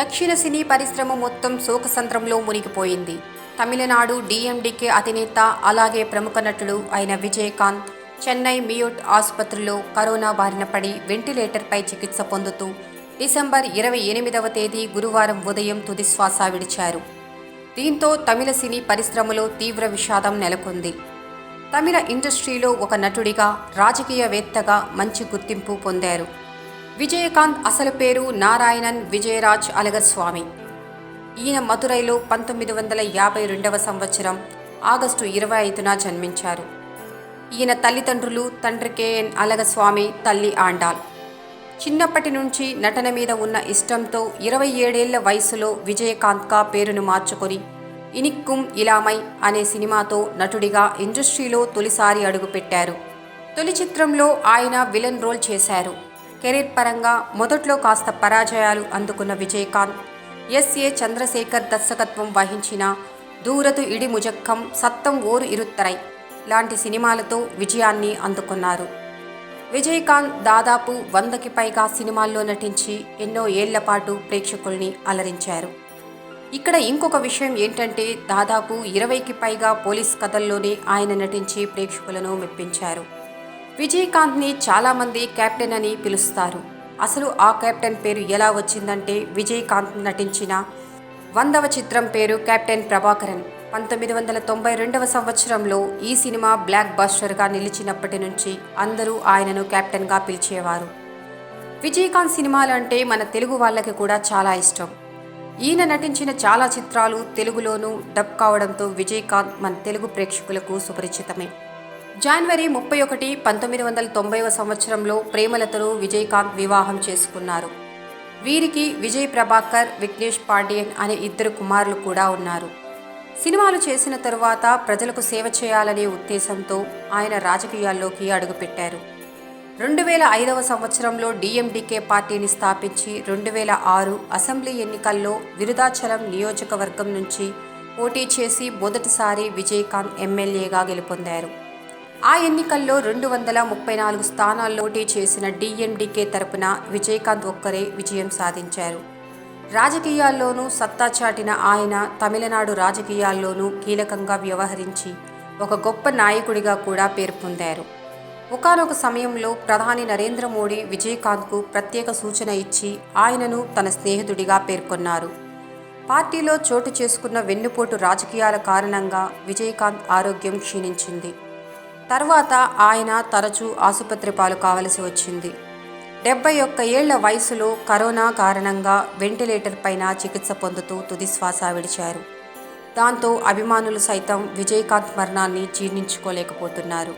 దక్షిణ సినీ పరిశ్రమ మొత్తం శోకసంద్రంలో మునిగిపోయింది. తమిళనాడు డిఎండికే అధినేత అలాగే ప్రముఖ నటుడు అయిన విజయకాంత్ చెన్నై మియోట్ ఆసుపత్రిలో కరోనా బారిన పడి వెంటిలేటర్పై చికిత్స పొందుతూ డిసెంబర్ ఇరవై ఎనిమిదవ తేదీ గురువారం ఉదయం తుదిశ్వాస విడిచారు. దీంతో తమిళ సినీ పరిశ్రమలో తీవ్ర విషాదం నెలకొంది. తమిళ ఇండస్ట్రీలో ఒక నటుడిగా రాజకీయవేత్తగా మంచి గుర్తింపు పొందారు. విజయకాంత్ అసలు పేరు నారాయణన్ విజయరాజ్ అలగస్వామి. ఈయన మదురైలో పంతొమ్మిది వందల యాభై రెండవ సంవత్సరం ఆగస్టు ఇరవై ఐదున జన్మించారు. ఈయన తల్లిదండ్రులు తండ్రి కేఎన్ అలగస్వామి తల్లి ఆండాల్. చిన్నప్పటి నుంచి నటన మీద ఉన్న ఇష్టంతో ఇరవై ఏడేళ్ళ వయసులో విజయకాంత్గా పేరును మార్చుకొని ఇనిక్కుం ఇలామై అనే సినిమాతో నటుడిగా ఇండస్ట్రీలో తొలిసారి అడుగుపెట్టారు. తొలి చిత్రంలో ఆయన విలన్ రోల్ చేశారు. కెరీర్ పరంగా మొదట్లో కాస్త పరాజయాలు అందుకున్న విజయకాంత్ ఎస్ఏ చంద్రశేఖర్ దర్శకత్వం వహించిన దూరతు ఇడి ముజక్కం సత్తం ఓరు ఇరుత్తరై లాంటి సినిమాలతో విజయాన్ని అందుకున్నారు. విజయకాంత్ దాదాపు వందకి పైగా సినిమాల్లో నటించి ఎన్నో ఏళ్ళపాటు ప్రేక్షకుల్ని అలరించారు. ఇక్కడ ఇంకొక విషయం ఏంటంటే దాదాపు ఇరవైకి పైగా పోలీస్ కథల్లోనే ఆయన నటించి ప్రేక్షకులను మెప్పించారు. విజయకాంత్ని చాలామంది కెప్టెన్ అని పిలుస్తారు. అసలు ఆ కెప్టెన్ పేరు ఎలా వచ్చిందంటే విజయకాంత్ నటించిన వందవ చిత్రం పేరు కెప్టెన్ ప్రభాకరన్. పంతొమ్మిది వందల తొంభై రెండవ సంవత్సరంలో ఈ సినిమా బ్లాక్ బస్టర్గా నిలిచినప్పటి నుంచి అందరూ ఆయనను కెప్టెన్గా పిలిచేవారు. విజయకాంత్ సినిమాలు అంటే మన తెలుగు వాళ్ళకి కూడా చాలా ఇష్టం. ఈయన నటించిన చాలా చిత్రాలు తెలుగులోనూ డబ్ కావడంతో విజయకాంత్ మన తెలుగు ప్రేక్షకులకు సుపరిచితమే. జనవరి ముప్పై ఒకటి పంతొమ్మిది వందల తొంభైవ సంవత్సరంలో ప్రేమలతను విజయకాంత్ వివాహం చేసుకున్నారు. వీరికి విజయ్ ప్రభాకర్ విఘ్నేష్ పాండియన్ అనే ఇద్దరు కుమారులు కూడా ఉన్నారు. సినిమాలు చేసిన తరువాత ప్రజలకు సేవ చేయాలనే ఉద్దేశంతో ఆయన రాజకీయాల్లోకి అడుగుపెట్టారు. రెండు వేల ఐదవ సంవత్సరంలో డిఎండికే పార్టీని స్థాపించి రెండు వేల ఆరు అసెంబ్లీ ఎన్నికల్లో విరుదాచలం నియోజకవర్గం నుంచి పోటీ చేసి మొదటిసారి విజయకాంత్ ఎమ్మెల్యేగా గెలుపొందారు. ఆ ఎన్నికల్లో రెండు వందల ముప్పై నాలుగు స్థానాల్లో పోటీ చేసిన డిఎండికే తరపున విజయకాంత్ ఒక్కరే విజయం సాధించారు. రాజకీయాల్లోనూ సత్తా చాటిన ఆయన తమిళనాడు రాజకీయాల్లోనూ కీలకంగా వ్యవహరించి ఒక గొప్ప నాయకుడిగా కూడా పేరు పొందారు. ఒకనొక సమయంలో ప్రధాని నరేంద్ర మోడీ విజయకాంత్కు ప్రత్యేక సూచన ఇచ్చి ఆయనను తన స్నేహితుడిగా పేర్కొన్నారు. పార్టీలో చోటు చేసుకున్న వెన్నుపోటు రాజకీయాల కారణంగా విజయకాంత్ ఆరోగ్యం క్షీణించింది. తర్వాత ఆయన తరచూ ఆసుపత్రి పాలు కావలసి వచ్చింది. డెబ్బై ఒక్క ఏళ్ళ వయసులో కరోనా కారణంగా వెంటిలేటర్ పైన చికిత్స పొందుతూ తుది శ్వాస విడిచారు. దాంతో అభిమానులు సైతం విజయకాంత్ మరణాన్ని జీర్ణించుకోలేకపోతున్నారు.